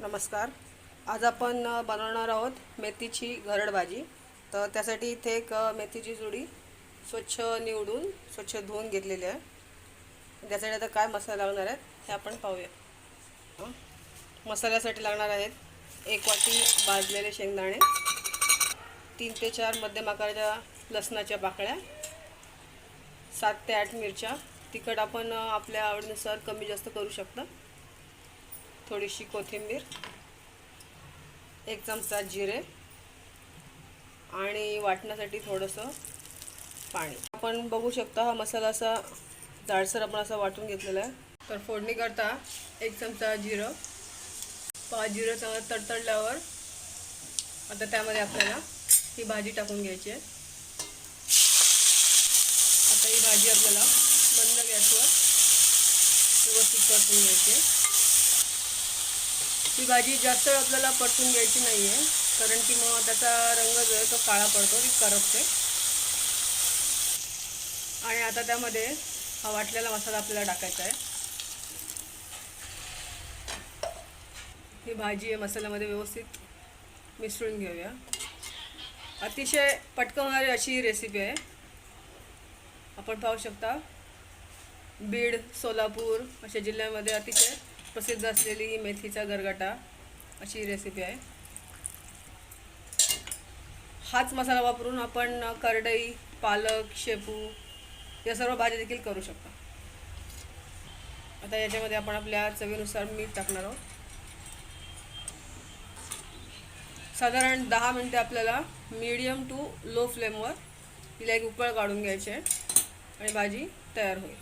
नमस्कार. आज आपण बनवणार आहोत मेथीची घरड भाजी तर त्यासाठी इथे एक मेथीची जुडी स्वच्छ निवडून स्वच्छ धुवून घेतलेली आहे. त्यासाठी आता काय मसाले लागणार आहेत हे आपण पाहूया. मसाल्यासाठी लागणार आहेत एक वाटी भाजलेले शेंगदाणे तीन ते चार मध्यम आकाराच्या लसणाच्या पाकळ्या सात ते आठ मिरच्या. तिखट आपण आपल्या आवडीनुसार कमी जास्त करू शकता. थोडीशी कोथिंबीर एक चमचा जिरे आणि वाटण्यासाठी थोडंसं पाणी. आपण बघू शकता हा मसाला असा जाडसर आपण असा वाटून घेतलेला आहे. तर फोडणी करता एक चमचा जिरं. पाच जिरं चांगलं तडतडल्यावर आता त्यामध्ये आपल्याला ही भाजी टाकून घ्यायची आहे. आता ही भाजी आपल्याला बंद गॅसवर व्यवस्थित परतून घ्यायची आहे. ही भाजी जास्त वेळ आपल्याला परतून घ्यायची नाही आहे कारण की मग त्याचा रंग जो आहे तो काळा पडतो ती करपते. आणि आता त्यामध्ये हा वाटलेला मसाला आपल्याला टाकायचा आहे. ही भाजी आहे मसाल्यामध्ये व्यवस्थित मिसळून घेऊया. अतिशय पटकन होणारी अशी ही रेसिपी आहे. आपण पाहू शकता. बीड सोलापूर अशा जिल्ह्यामध्ये अतिशय प्रसिद्ध असलेली मेथीचा गरगटा अशी रेसिपी आहे. हाच मसाला वापरून आपण करडई पालक शेपू या सर्व भाज्या देखील करू शकता. आता याच्यामध्ये आपण आपल्या चवीनुसार मीठ टाकणार आहोत. साधारण दहा मिनटे आपल्याला मीडियम टू लो फ्लेमवर तिला एक उकळ काढून घ्यायची आहे आणि भाजी तयार होईल.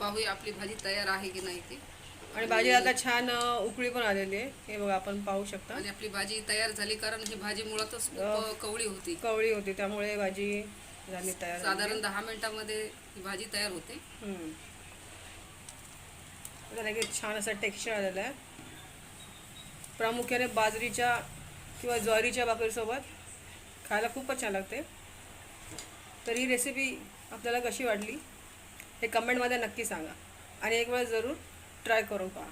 पाहूया आपली भाजी तयार आहे की नाही ती. आणि भाजी आता छान उकळी पण आलेली आहे. हे बघा आपण पाहू शकता. आणि आपली भाजी तयार झाली कारण ही भाजी मुळातच. खूप कवळी होती. कवळी होती त्यामुळे भाजी झाली तयार. साधारण दहा मिनिटामध्ये ही भाजी तयार होते. छान असा टेक्स्चर आलेला आहे. प्रामुख्याने बाजरीच्या किंवा ज्वारीच्या भाकरीसोबत खायला खूपच छान लागते. तर ही रेसिपी आपल्याला कशी वाटली? हे कमेंटमध्ये नक्की सांगा. आणि एक वेळ जरूर ट्राय करून पहा.